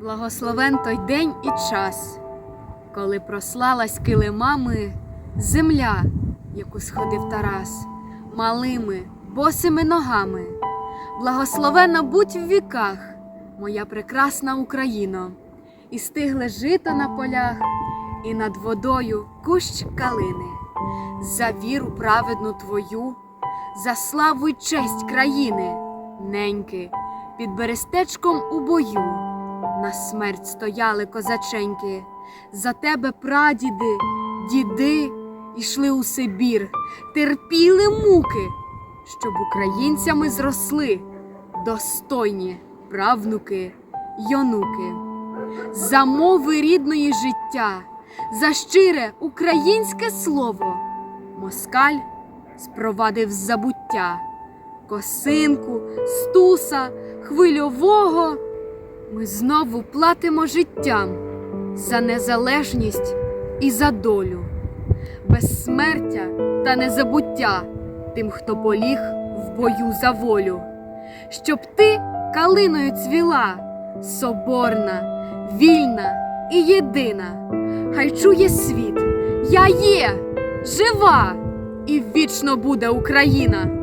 Благословен той день і час, коли прослалась килимами земля, яку сходив Тарас, малими, босими ногами. Благословена будь в віках, моя прекрасна Україно, і стигле жито на полях, і над водою кущ калини, за віру праведну твою, за славу й честь країни, неньки, під берестечком у бою. На смерть стояли козаченьки, за тебе прадіди, діди йшли у Сибір, терпіли муки, щоб українцями зросли достойні правнуки й онуки. За мови рідної життя, за щире українське слово, москаль спровадив забуття косинку, стуса, хвильового. Ми знову платимо життям за незалежність і за долю, безсмертя та незабуття тим, хто поліг в бою за волю, щоб ти калиною цвіла, соборна, вільна і єдина. Хай чує світ, я є жива, і вічно буде Україна.